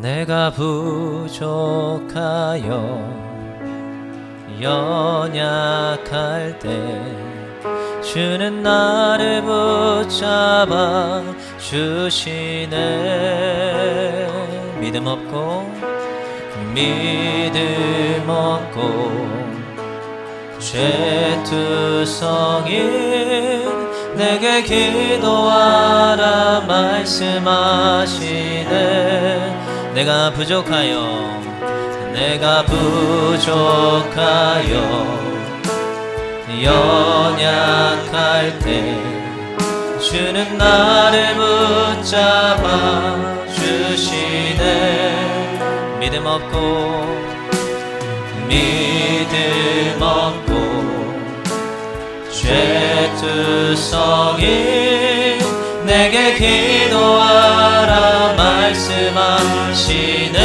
내가 부족하여 연약할 때 주는 나를 붙잡아 주시네. 믿음 없고 믿음 없고 죄투성인 내게 기도하라 말씀하시네 내가 부족하여 내가 부족하여 연약할 때 주는 나를 붙잡아 주시네. 믿음 없고 믿음 없고 죄투성이 내게 기도하라 말씀하시네.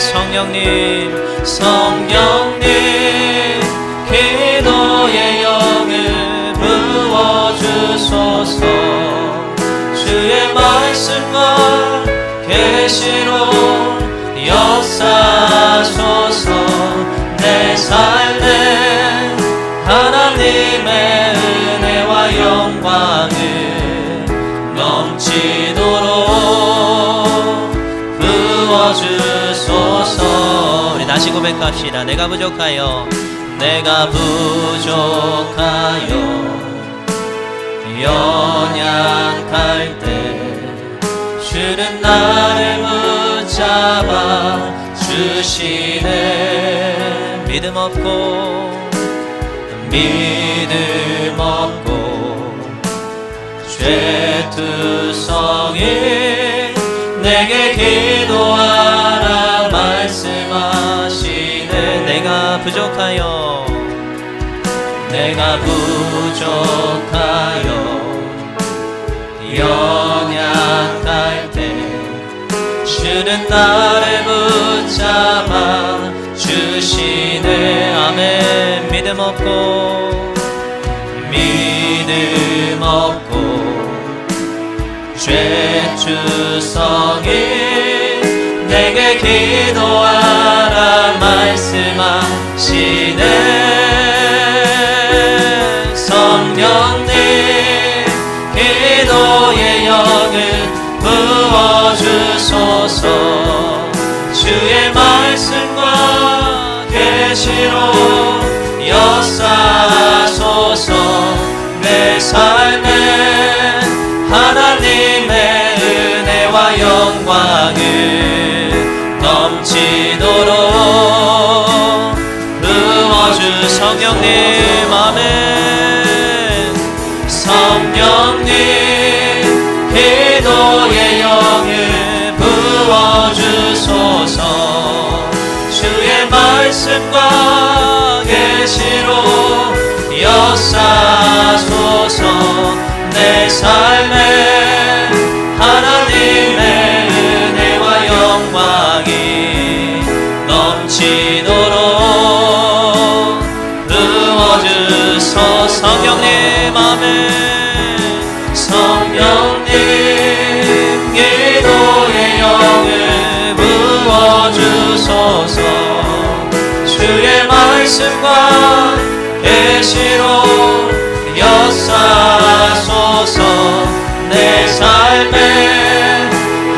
성령님 성령님 기도의 영을 부어주소서. 주의 말씀과 계시 다시 고백합시다 내가 부족하여 내가 부족하여. 연약할 때 주는 나를 붙잡아 주시네. 믿음 없고 믿음 없고 죄투성이 내게 기도하 부족하여. 내가 부족하여 연약할 때 주는 나를 붙잡아 주시네. 아멘. 믿음 없고 믿음 없고 죄 주성이 내게 기도하 말씀 말씀과 계시로 역사소서 내 삶에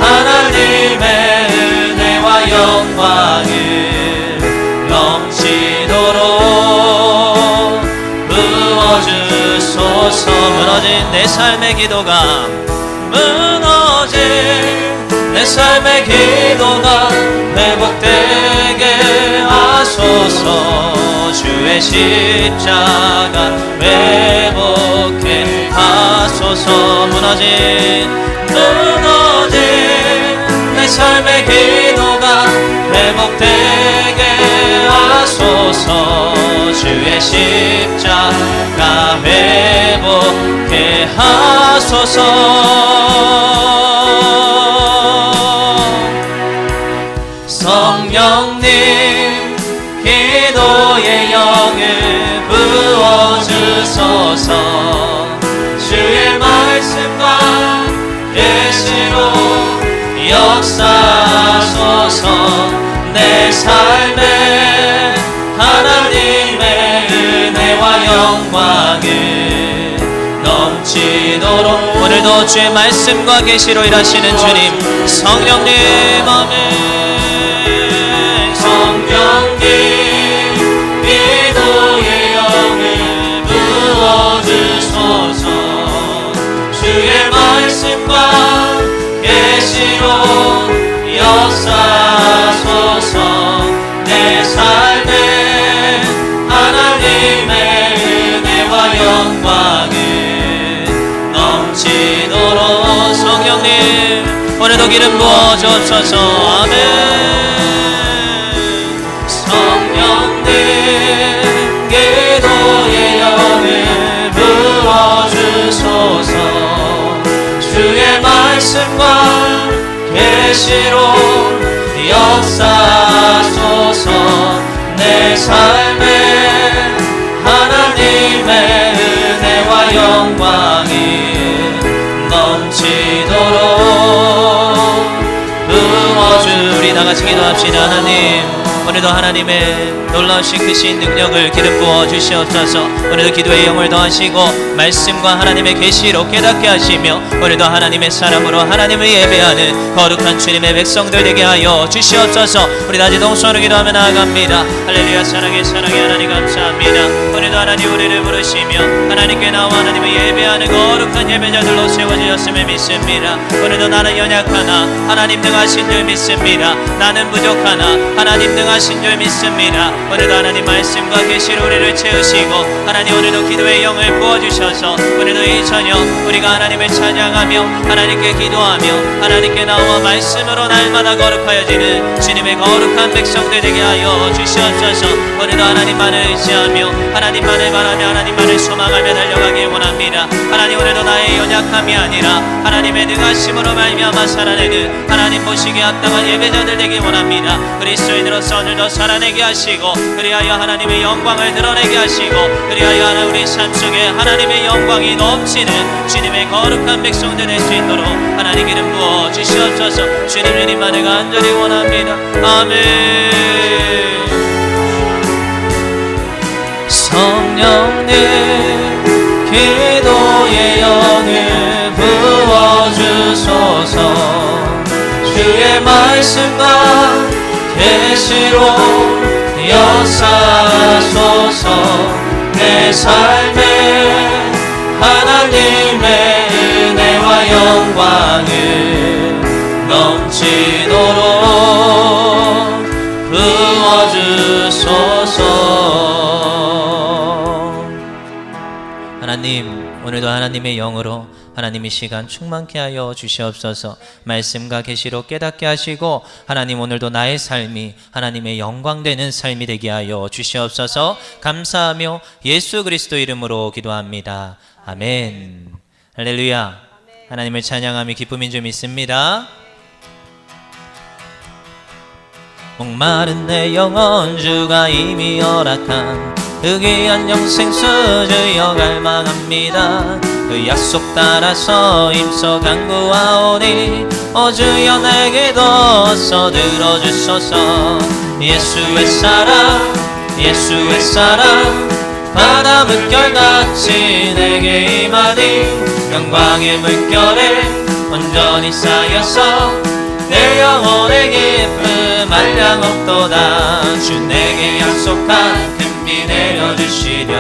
하나님의 은혜와 영광을 넘치도록 부어주소서. 무너진 내 삶의 기도가 무너진 내 삶의 기도가 회복되게 하소서 주의 십자가 회복해 하소서. 무너진 무너진 내 삶의 기도가 회복되게 하소서. 주의 십자가 넘치도록 오늘도 주의 말씀과 계시로 일하시는 주님 성령님 아멘. 성령님 기도의 영을 부어주소서. 주의 말씀과 계시로 역사하소서 기름 부어주소서 아멘. 성령님 기도의 영을 부어주소서. 주의 말씀과 계시로 역사하소서. 내 삶에 우리 다 같이 기도합시다 하나님 오늘도 하나님의 놀라우신 크신 능력을 기름 부어 주시옵소서. 오늘도 기도의 영을 더하시고 말씀과 하나님의 계시로 깨닫게 하시며 오늘도 하나님의 사람으로 하나님을 예배하는 거룩한 주님의 백성들 되게 하여 주시옵소서. 우리 낮에 동서로 기도하며 나아갑니다. 할렐루야 사랑해 사랑해 하나님 감사합니다. 오늘도 하나님 우리를 부르시며 하나님께 나와 하나님을 예배하는 거룩한 예배자들로 세워주셨음을 믿습니다. 오늘도 나는 연약하나 하나님 능하신 줄 믿습니다. 나는 부족하나 하나님 능하신 줄 믿습니다. 오늘도 하나님 말씀과 계시로 우리를 채우시고 하나님 오늘도 기도의 영을 부어주셔서 오늘도 이 저녁 우리가 하나님을 찬양하며 하나님께 기도하며 하나님께 나와 말씀으로 날마다 거룩하여지는 주님의 거룩한 백성들 되게 하여 주시옵소서. 오늘도 하나님만을 의지하며 하나님만을 바라며 하나님만을 소망하며 달려가길 원합니다. 하나님 오늘도 나의 연약함이 아니라 하나님의 능하심으로 말미암아 살아내는 하나님 보시기에 합당한 예배자들 되길 원합니다. 그리스도인으로서 오늘도 살아내게 하시고 그리하여 하나님의 영광을 드러내게 하시고 그리하여 하나 우리 삶 속에 하나님의 영광이 넘치는 주님의 거룩한 백성들 될 수 있도록 하나님 이름 부어 주시옵소서. 주님 주님만을 간절히 원합니다. 아멘. 성령님 기도의 영을 부어주소서. 주의 말씀과 계시로 역사하소서 내 삶에 하나님의 은혜와 영광을 넘치도록 부어주소서. 하나님 오늘도 하나님의 영으로 하나님의 시간 충만케 하여 주시옵소서. 말씀과 계시로 깨닫게 하시고 하나님 오늘도 나의 삶이 하나님의 영광 되는 삶이 되게 하여 주시옵소서. 감사하며 예수 그리스도 이름으로 기도합니다. 아멘. 할렐루야. 하나님을 찬양함이 기쁨인 줄 믿습니다. 목마른 내 영혼 주가 이미 허락한 그 귀한 영생 수주여 갈망합니다. 그 약속 따라서 임서 간구하오니 어 주여 내게도 어서 들어주소서. 예수의 사랑 예수의 사랑 바다 물결같이 내게 임하니 영광의 물결에 온전히 쌓여서 내 영혼의 기쁨 한량 없도다. 주 내게 약속한 주시려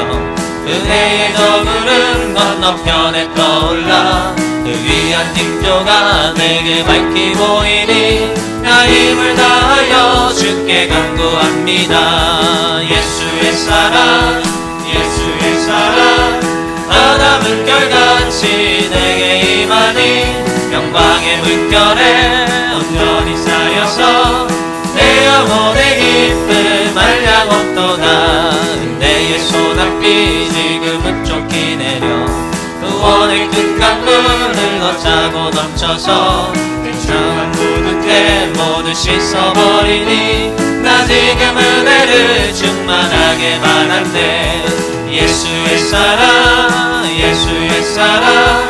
은혜의 저 구름 건너편에 떠올라 그 위한 징조가 내게 밝히 보이니 나 힘을 다하여 주께 간구합니다. 예수의 사랑 예수의 사랑. 바다 물결같이 내게 임하니 영광의 물결에 온전히 쌓여서 내 영혼의 기쁨 한량 없도다 구원의 큰 강물을 넣자고 넘쳐서 괜찮은 모든 죄 모두 씻어버리니 나 지금 은혜를 충만하게 바란대. 예수의 사랑 예수의 사랑.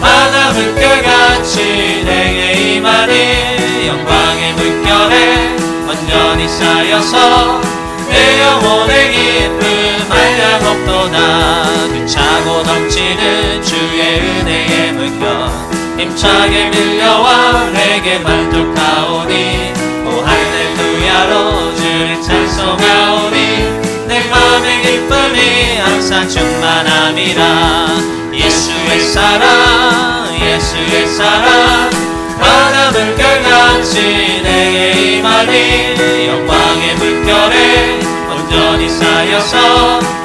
바다 물결같이 내게 임하니 영광의 물결 쌓여서 내 영혼의 기쁨 한량없도다. 그 차고 넘치는 주의 은혜의 물결. 힘차게 밀려와 내게 만족하오니 오 할렐루야로 주를 찬송하오니 내 맘의 기쁨이 항상 충만함이라. 예수의 사랑 예수의 사랑 바다 물결같이 내게 임하니 영광의 물결에 온전히 쌓여서 내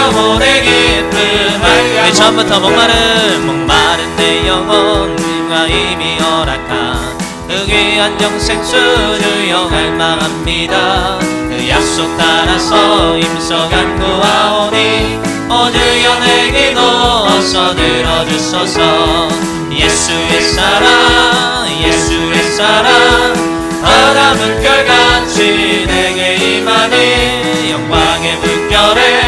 영혼의 기쁨 내 처음부터 목마른 목마른 내 영혼 과 이미 허락한 그 귀한 영생수를 영할망합니다. 그 약속 따라서 임석한 구하오니 어주여 내 기도 어서 들어주소서. 예수의 사랑 예수의 사랑. 바다 물결같이 내게 임하니 영광의 물결에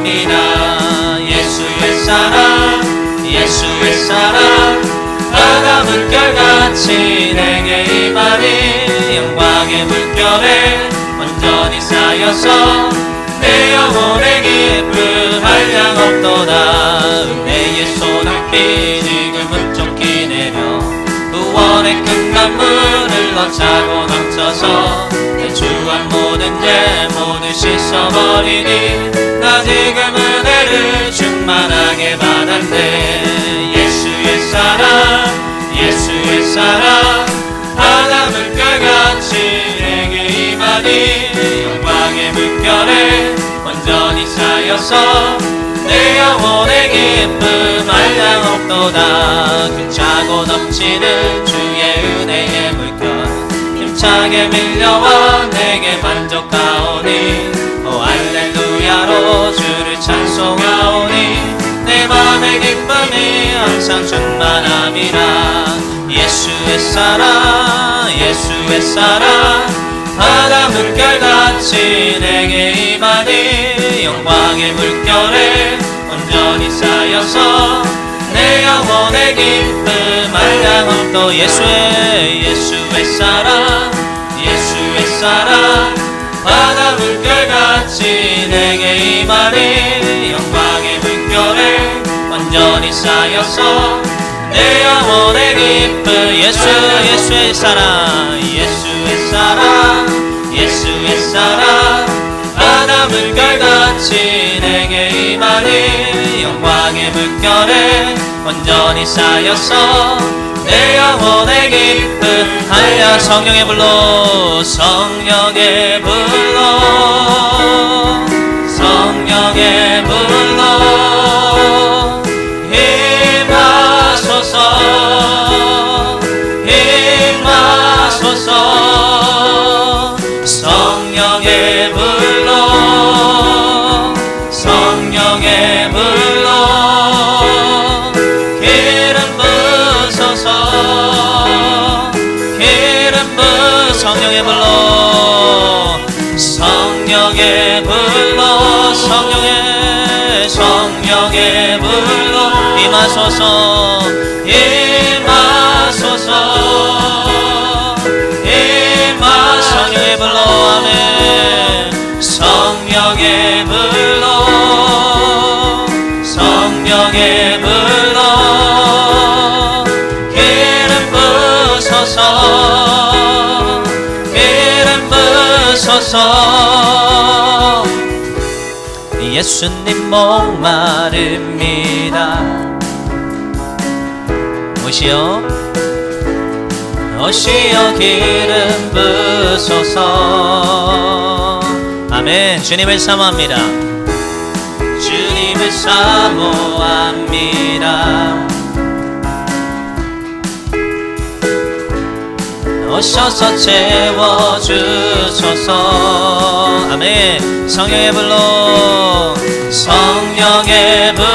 간구합니다. 예수의 사랑 예수의 사랑. 바다 물결같이 내게 임하니 영광의 물결에 온전히 쌓여서 내 영혼의 기쁨 한량없도다. 은혜의 소낙비 지금은 쫓기 내려 구원의 큰 강물을 넣자고 넘쳐서 내 주한 모든 죄 모두 씻어버리니 나 지금 은혜를 충만하게 받았네. 예수의 사랑 예수의 사랑 바다 물결같이 내게 임하니 영광의 물결에 온전히 쌓여서 내 영혼의 기쁨 한량없도다. 그 차고 넘치는 주의 물결 힘차게 밀려와 내게 만족하오니. 오 할렐루야로 주를 찬송하오니. 내 맘의 기쁨이 항상 충만함이라. 예수의 사랑 예수의 사랑. 바다 물결같이 내게 임하니 영광의 물결에 온전히 쌓여서 내 영혼의 기쁨 한량없도 예수의 예수의 사랑 사랑 바다 물결같이 내게 임하니 영광의 물결에 온전히 쌓여서 내 영혼의 기쁨 예수 예수의 사랑 예수의 사랑 예수의 사랑. 바다 물결같이 내게 임하니 영광의 물결에 온전히 쌓여서 내 영혼의 기쁨 하야 성령의 불로 성령의 불로 성령의 불로 성령의 불로 성령의 불로 성령의 성령의 임하소서 임하소서 예수님 목마릅니다. 오시오. 오시오 기름 부소서. 아멘. 주님을 사모합니다. 주님을 사모합니다 오셔서 채워주소서. 아멘. 성령의 불로 성령의 불로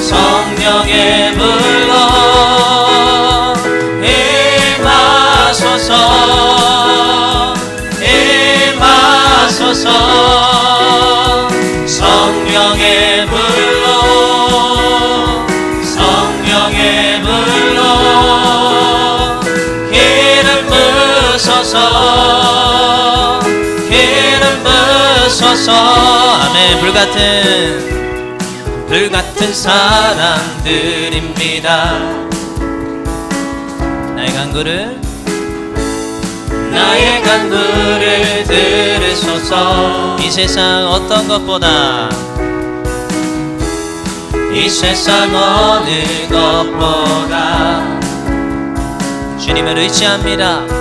성령의 성령 부소서 아멘. 불같은 불같은 사람들입니다. 나의 간구를 나의 간구를 들으소서. 이 세상 어떤 것보다 이 세상 어느 것보다 주님을 의지합니다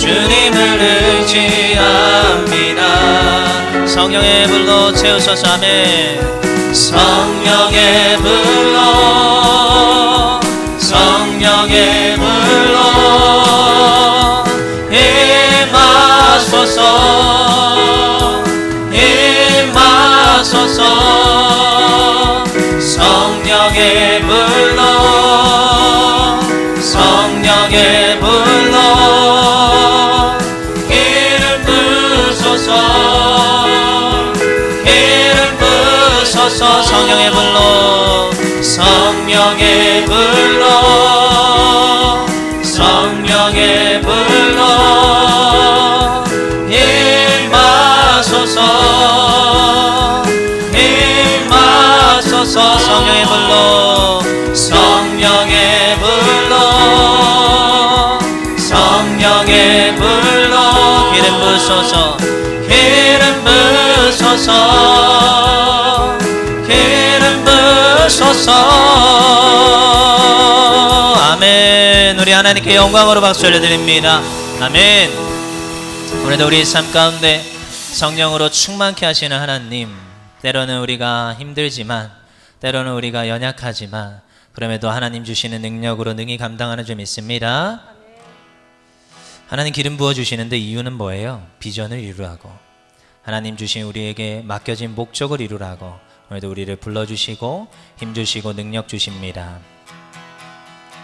주님을 의지합니다. 성령의 불로 채우소서. 아멘. 성령의 불로 성령의 불로 부소서 성령의 불로 성령의 불로 성령의 불로. 임하소서 임하소서 성령의 불로 성령의 불로 성령의 불로. 기름 부소서 기름 부소서 하나님께 영광으로 박수 올려드립니다. 아멘. 오늘도 우리 삶 가운데 성령으로 충만케 하시는 하나님 때로는 우리가 힘들지만 때로는 우리가 연약하지만 그럼에도 하나님 주시는 능력으로 능히 감당하는 줄 믿습니다. 하나님 기름 부어 주시는데 이유는 뭐예요? 비전을 이루라고. 하나님 주신 우리에게 맡겨진 목적을 이루라고. 오늘도 우리를 불러 주시고 힘 주시고 능력 주십니다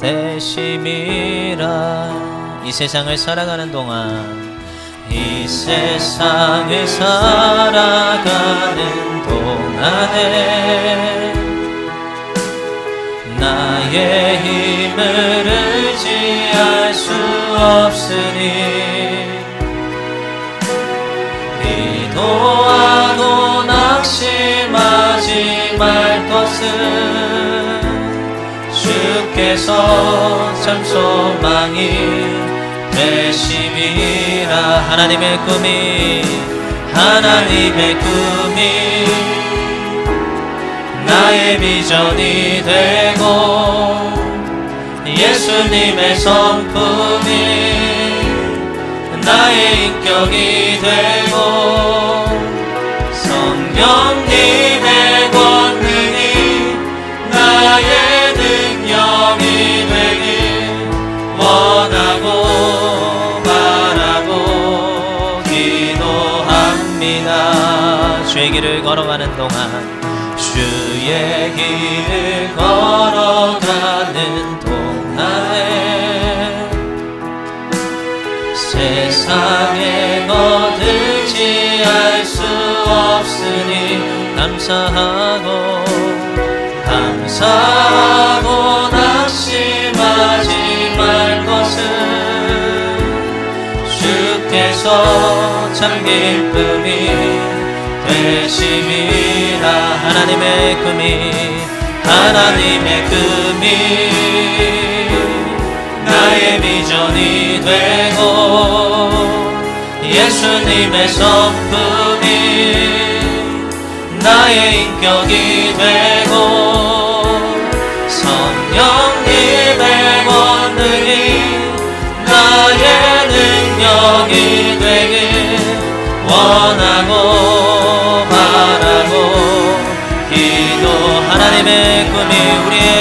되심이라. 이 세상을 살아가는 동안 이 세상을 살아가는 동안에 나의 힘을 의지할 수 없으니 기도하고 낙심하지 말 것은 주께서 참 소망이 되심이라. 하나님의 꿈이 하나님의 꿈이 나의 비전이 되고 예수님의 성품이 나의 인격이 되고 성령님 걸어가는 동안 주의 길을 걸어가는 동안에 세상에 거들지 할수 없으니 감사하고 감사하고 낙심하지 말 것은 주께서 참 기쁨이 되심이라 하나님의 금이 하나님의 금이 나의 비전이 되고 예수님의 성품이 나의 인격이 되고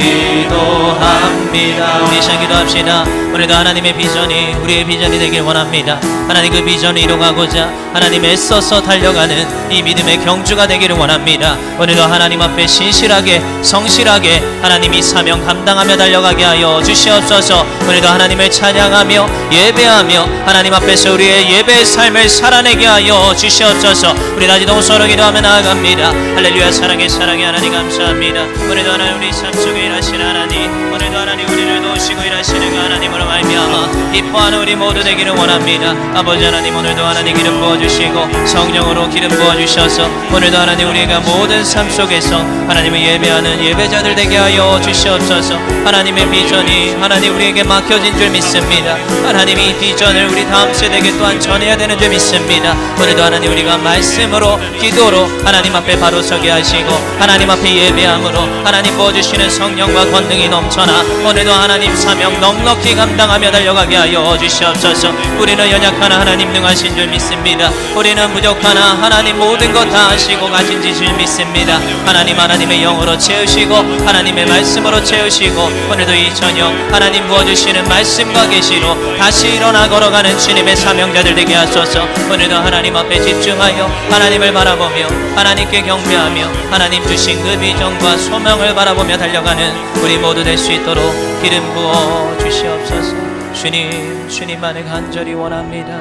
here. 기도합니다. 우리 시간 기도합시다. 오늘도 하나님의 비전이 우리의 비전이 되길 원합니다. 하나님 그 비전을 이루가고자 하나님 애써서 달려가는 이 믿음의 경주가 되기를 원합니다. 오늘도 하나님 앞에 신실하게 성실하게 하나님이 사명 감당하며 달려가게 하여 주시옵소서. 오늘도 하나님을 찬양하며 예배하며 하나님 앞에서 우리의 예배의 삶을 살아내게 하여 주시옵소서. 우리 낮이동 서로 기도하며 나아갑니다. 할렐루야 사랑의 사랑의 하나님 감사합니다. 오늘도 하나님 우리 삶 속에 일하시는 하나님 Nani, 오늘도 하나님 우리를 도우시고 일하시는 그 하나님으로 말미암아 기뻐하는 우리 모두 되기를 원합니다. 아버지 하나님 오늘도 하나님 기름 부어주시고 성령으로 기름 부어주셔서 오늘도 하나님 우리가 모든 삶 속에서 하나님을 예배하는 예배자들 되게 하여 주시옵소서 하나님의 비전이 하나님 우리에게 막혀진 줄 믿습니다. 하나님이 이 비전을 우리 다음 세대에게 또한 전해야 되는 줄 믿습니다. 오늘도 하나님 우리가 말씀으로 기도로 하나님 앞에 바로 서게 하시고 하나님 앞에 예배함으로 하나님 부어주시는 성령과 권능이 넘쳐나 오늘도 하나님 사명 넉넉히 감당하며 달려가게 하여 주시옵소서. 우리는 연약하나 하나님 능하신 줄 믿습니다. 우리는 부족하나 하나님 모든 것다 하시고 가진 지실 믿습니다. 하나님 하나님의 영으로 채우시고 하나님의 말씀으로 채우시고 오늘도 이 저녁 하나님 부어주시는 말씀과 계시로 다시 일어나 걸어가는 주님의 사명자들 되게 하소서. 오늘도 하나님 앞에 집중하여 하나님을 바라보며 하나님께 경배하며 하나님 주신 그 비전과 소명을 바라보며 달려가는 우리 모두 될 수 있도록 기름 부어 주시옵소서. 주님 주님만을 간절히 원합니다.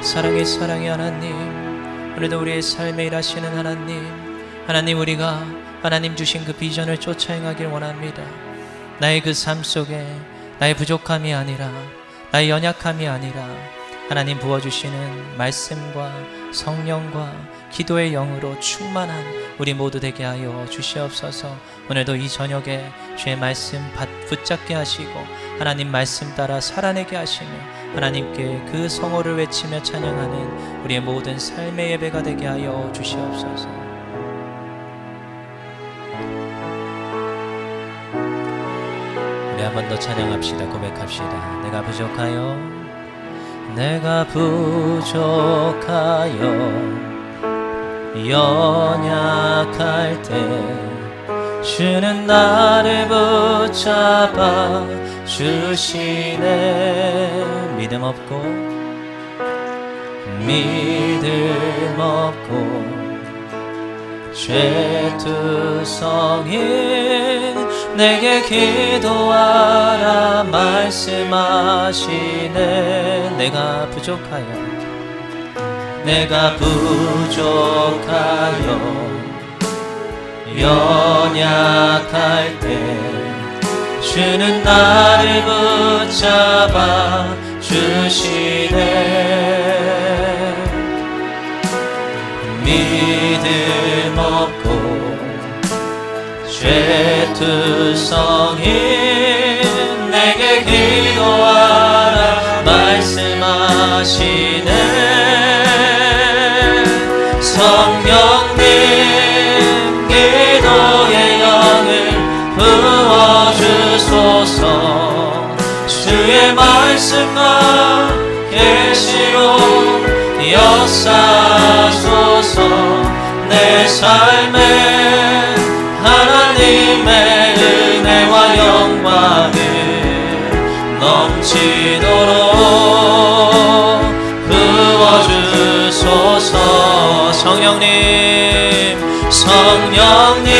사랑의 사랑의 하나님. 오늘도 우리의 삶에 일하시는 하나님. 하나님 우리가 하나님 주신 그 비전을 쫓아 행하길 원합니다. 나의 그 삶 속에 나의 부족함이 아니라 나의 연약함이 아니라 하나님 부어주시는 말씀과 성령과 기도의 영으로 충만한 우리 모두 되게 하여 주시옵소서. 오늘도 이 저녁에 주의 말씀 받- 붙잡게 하시고 하나님 말씀 따라 살아내게 하시며 하나님께 그 성호를 외치며 찬양하는 우리의 모든 삶의 예배가 되게 하여 주시옵소서. 우리 한번더 찬양합시다. 고백합시다. 내가 부족하여 내가 부족하여 연약할 때 주는 나를 붙잡아 주시네. 믿음 없고 믿음 없고 죄투성인 내게 기도하라 말씀하시네. 내가 부족하여 내가 부족하여 연약할 때 주는 나를 붙잡아 주시네. 믿음 없고 죄투 성인 내게 기도하라 말씀하시네. 성령님 기도의 영을 부어주소서. 주의 말씀과 계시로 역사 넘치도록 부어주소서. 성령님 성령님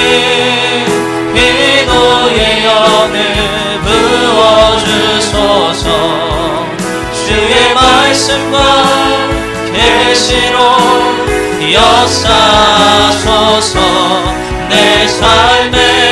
기도의 영을 부어주소서. 주의 말씀과 계시로 역사소서. 내 삶에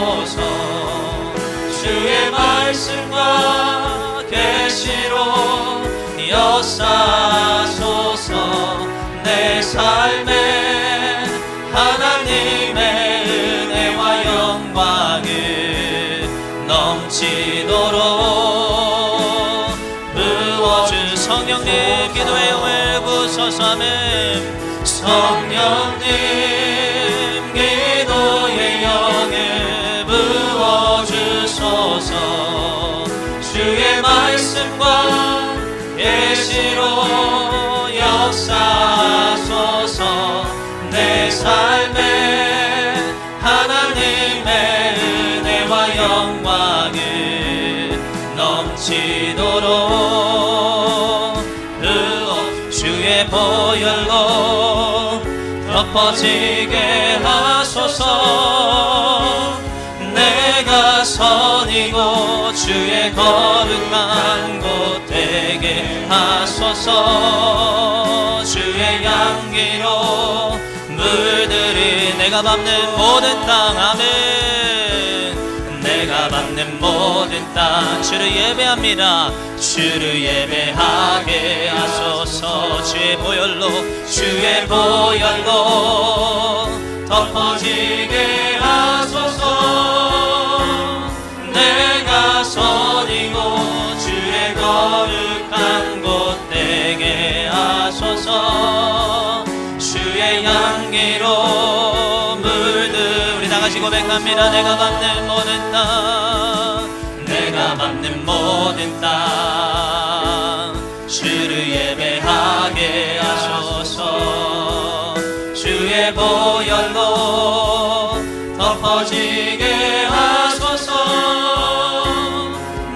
부어주소서. 주의 말씀과 계시로 역사소서. 내 삶에 하나님의 은혜와 영광을 넘치도록 부어주 성령님 부소서 아멘 성령님 계시로 역사소서. 내 삶에 하나님의 은혜와 영광을 넘치도록 부어 주의 보혈로 덮어지게 하소서. 내가 선이고 주의 거룩한 하소서. 주의 향기로 물들이 내가 밟는 모든 땅 아멘. 내가 밟는 모든 땅 주를 예배합니다. 주를 예배하게 하소서. 주의 보혈로 주의 보혈로 덮어지게 하소서. 내가 선이고 주의 거룩 고백합니다 내가 밟는 모든 땅 내가 밟는 모든 땅. 주를 예배하게 하소서. 주의 보혈로 덮어지게 하소서.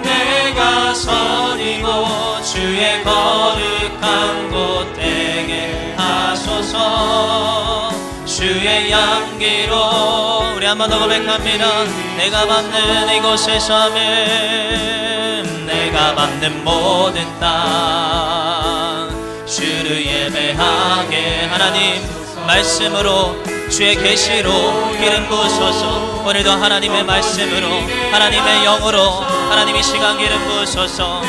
내가 선이고 주의 거룩한 곳 되게 하소서. 주의 향기로 한번 더 고백합니다. 내가 밟는 이곳에서 아멘 내가 밟는 모든 땅. 주를 예배하게 하나님 말씀으로 주의 계시로 기름 부으소서. 오늘도 하나님의 말씀으로 하나님의 영으로 하나님의 시간 기름 부으소서.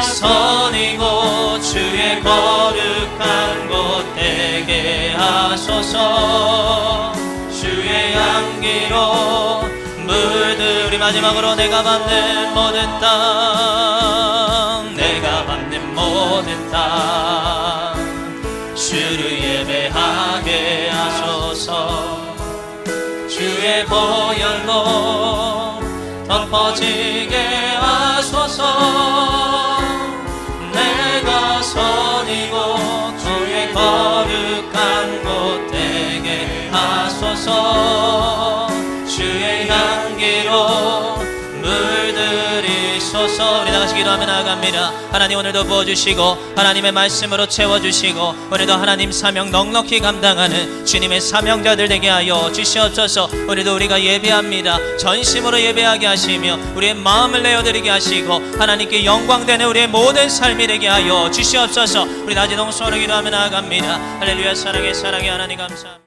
선이고 주의 거룩한 곳 되게 하소서 주의 향기로 물들 우리 마지막으로 내가 받는 모든 땅 내가 받는 모든 땅 주를 예배하게 하소서. 주의 보혈로 덮어지게 하소서 주의 향기로 물들이소서 우리 다같이 기도하며 나아갑니다. 하나님 오늘도 부어주시고 하나님의 말씀으로 채워주시고 오늘도 하나님 사명 넉넉히 감당하는 주님의 사명자들 되게 하여 주시옵소서. 오늘도 우리가 예배합니다. 전심으로 예배하게 하시며 우리의 마음을 내어드리게 하시고 하나님께 영광되는 우리의 모든 삶이 되게 하여 주시옵소서. 우리 동서로 기도하며 나아갑니다. 할렐루야. 사랑해 사랑해. 하나님 감사합니다